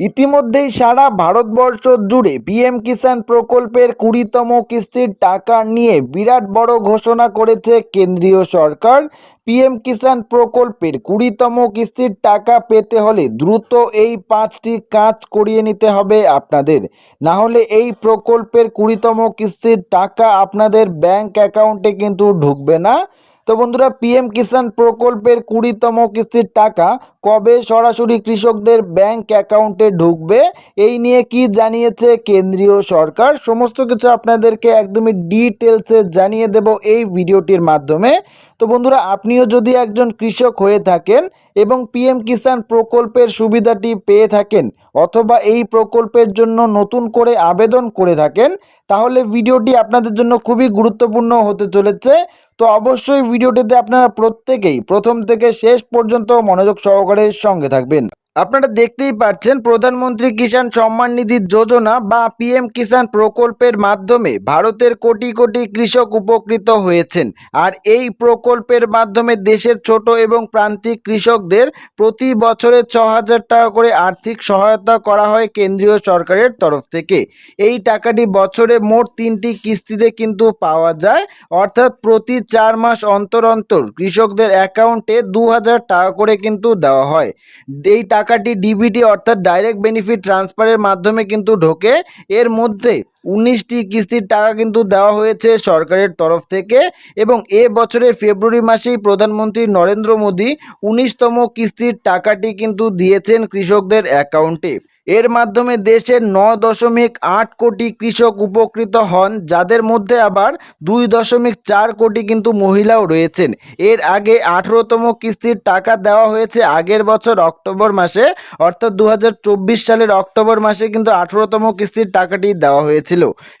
ইতিমধ্যেই সারা ভারতবর্ষ জুড়ে পিএম কিষাণ প্রকল্পের কুড়িতম কিস্তির টাকা নিয়ে বিরাট বড় ঘোষণা করেছে কেন্দ্রীয় সরকার। পিএম কিষাণ প্রকল্পের কুড়িতম কিস্তির টাকা পেতে হলে দ্রুত এই পাঁচটি কাজ করিয়ে নিতে হবে আপনাদের। না হলে এই প্রকল্পের কুড়িতম কিস্তির টাকা আপনাদের ব্যাংক অ্যাকাউন্টে কিন্তু ঢুকবে না। তো বন্ধুরা পিএম কিষাণ প্রকল্পের কুড়িতম কিস্তির টাকা কবে সরাসরি কৃষকদের ব্যাংক অ্যাকাউন্টে ঢুকবে? এই নিয়ে কি জানিয়েছে কেন্দ্রীয় সরকার? সমস্ত কিছু আপনাদেরকে একদমই ডিটেলসে জানিয়ে দেব এই ভিডিওটির মাধ্যমে। তো বন্ধুরা, আপনিও যদি একজন কৃষক হয়ে থাকেন এবং পিএম কিষাণ প্রকল্পের সুবিধাটি পেয়ে থাকেন অথবা এই প্রকল্পের জন্য নতুন করে আবেদন করে থাকেন, তাহলে ভিডিওটি আপনাদের জন্য খুবই গুরুত্বপূর্ণ হতে চলেছে। তো অবশ্যই ভিডিওটিতে আপনারা প্রত্যেকেই প্রথম থেকে শেষ পর্যন্ত মনোযোগ সহকারে সঙ্গে থাকবেন। আপনারা দেখতেই পাচ্ছেন, প্রধানমন্ত্রী কিষাণ সম্মান নিধি যোজনা বা পিএম কিষাণ প্রকল্পের মাধ্যমে ভারতের কোটি কোটি কৃষক উপকৃত হয়েছেন। আর এই প্রকল্পের মাধ্যমে দেশের ছোট এবং প্রান্তিক কৃষকদের প্রতি বছরে ছ হাজার টাকা করে আর্থিক সহায়তা করা হয় কেন্দ্রীয় সরকারের তরফ থেকে। এই টাকাটি বছরে মোট তিনটি কিস্তিতে কিন্তু পাওয়া যায়। অর্থাৎ প্রতি চার মাস অন্তর অন্তর কৃষকদের অ্যাকাউন্টে দু হাজার টাকা করে কিন্তু দেওয়া হয়। এই টাকাটি ডিবিটি অর্থাৎ ডাইরেক্ট বেনিফিট ট্রান্সফারের মাধ্যমে কিন্তু ঢোকে। এর মধ্যে উনিশটি কিস্তির টাকা কিন্তু দেওয়া হয়েছে সরকারের তরফ থেকে এবং এ বছরের ফেব্রুয়ারি মাসেই প্রধানমন্ত্রী নরেন্দ্র মোদী উনিশতম কিস্তির টাকাটি কিন্তু দিয়েছেন কৃষকদের অ্যাকাউন্টে। এর মাধ্যমে দেশের ন দশমিক আট কোটি কৃষক উপকৃত হন, যাদের মধ্যে আবার দুই দশমিক চার কোটি কিন্তু মহিলাও রয়েছেন। এর আগে আঠেরোতম কিস্তির টাকা দেওয়া হয়েছে আগের বছর অক্টোবর মাসে, অর্থাৎ দু হাজার চব্বিশ সালের অক্টোবর মাসে কিন্তু আঠেরোতম কিস্তির টাকাটি দেওয়া হয়েছিল।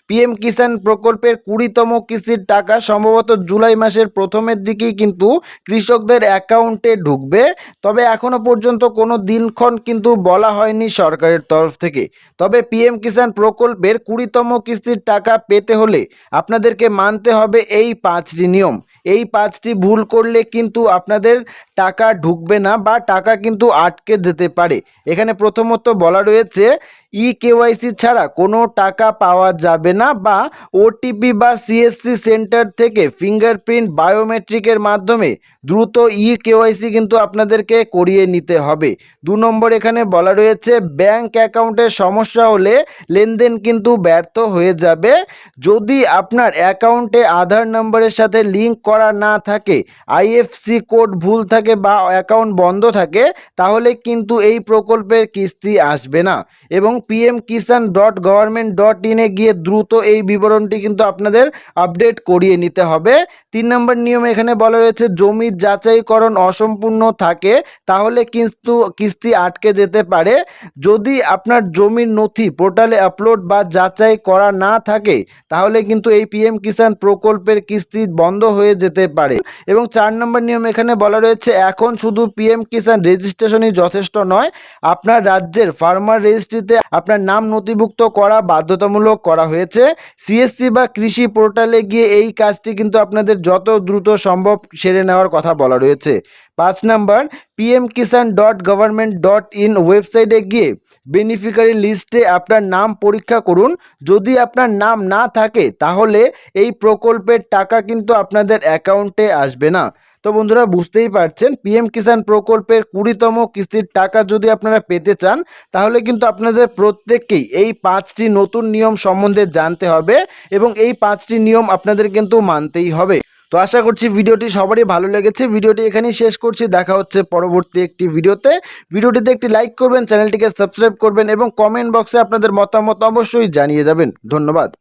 পিএম কিষাণ প্রকল্পের কুড়িতম কিস্তির টাকা সম্ভবত জুলাই মাসের প্রথমের দিকেই কিন্তু কৃষকদের অ্যাকাউন্টে ঢুকবে। তবে এখনও পর্যন্ত কোনো দিনক্ষণ কিন্তু বলা হয়নি সরকারের তরফ থেকে। তবে পিএম কিষাণ প্রকল্পের কুড়িতম কিস্তির টাকা পেতে হলে আপনাদেরকে মানতে হবে এই পাঁচটি নিয়ম। এই পাঁচটি ভুল করলে কিন্তু আপনাদের টাকা ঢুকবে না বা টাকা কিন্তু আটকে যেতে পারে। এখানে প্রথমত বলা রয়েছে ই কেওয়াইসি ছাড়া কোনো টাকা পাওয়া যাবে না বা ওটিপি বা সিএসসি সেন্টার থেকে ফিঙ্গারপ্রিন্ট বায়োমেট্রিকের মাধ্যমে দ্রুত ই কেওয়াইসি কিন্তু আপনাদেরকে করিয়ে নিতে হবে। দু নম্বর এখানে বলা রয়েছে, ব্যাংক অ্যাকাউন্টের সমস্যা হলে লেনদেন কিন্তু ব্যর্থ হয়ে যাবে। যদি আপনার অ্যাকাউন্টে আধার নম্বরের সাথে লিঙ্ক করা না থাকে আইএফসি কোড ভুল থাকে বা অ্যাকাউন্ট বন্ধ থাকে, তাহলে কিন্তু এই প্রকল্পের কিস্তি আসবে না। এবং PM Kisan dot government dot ইনে গিয়ে দ্রুত এই বিবরণটি কিন্তু আপনাদের আপডেট করিয়ে নিতে হবে। তিন নম্বর নিয়ম এখানে বলা রয়েছে জমির যাচাইকরণ অসম্পূর্ণ থাকে, তাহলে কিন্তু কিস্তি আটকে যেতে পারে। যদি আপনার জমির নথি পোর্টালে আপলোড বা যাচাই করা না থাকে, তাহলে কিন্তু এই পিএম কিষাণ প্রকল্পের কিস্তি বন্ধ হয়ে যেতে পারে। এবং চার নম্বর নিয়ম এখানে বলা রয়েছে এখন শুধু পিএম কিষাণ রেজিস্ট্রেশনই যথেষ্ট নয়, আপনার রাজ্যের ফার্মার রেজিস্ট্রিতে আপনার নাম নথিভুক্ত করা বাধ্যতামূলক করা হয়েছে। সিএসসি বা কৃষি পোর্টালে গিয়ে এই কাজটি কিন্তু আপনাদের যত দ্রুত সম্ভব সেরে নেওয়ার কথা বলা রয়েছে। পাঁচ number PM Kisan dot government dot in ওয়েবসাইটে গিয়ে বেনিফিকারি লিস্টে আপনার নাম পরীক্ষা করুন। যদি আপনার নাম না থাকে, তাহলে এই প্রকল্পের টাকা কিন্তু আপনাদের অ্যাকাউন্টে আসবে না। তো বন্ধুরা বুঝতেই পারছেন পিএম কিষাণ প্রকল্পের কুড়িতম কিস্তির টাকা যদি আপনারা পেতে চান, তাহলে কিন্তু আপনাদের প্রত্যেককেই এই পাঁচটি নতুন নিয়ম সম্বন্ধে জানতে হবে এবং এই পাঁচটি নিয়ম আপনাদের কিন্তু মানতেই হবে। তো আশা করছি ভিডিওটি সবারই ভালো লেগেছে। ভিডিওটি এখানেই শেষ করছি। দেখা হচ্ছে পরবর্তী একটি ভিডিওতে। ভিডিওটিতে একটি লাইক করবেন, চ্যানেলটিকে সাবস্ক্রাইব করবেন এবং কমেন্ট বক্সে আপনাদের মতামত অবশ্যই জানিয়ে যাবেন। ধন্যবাদ।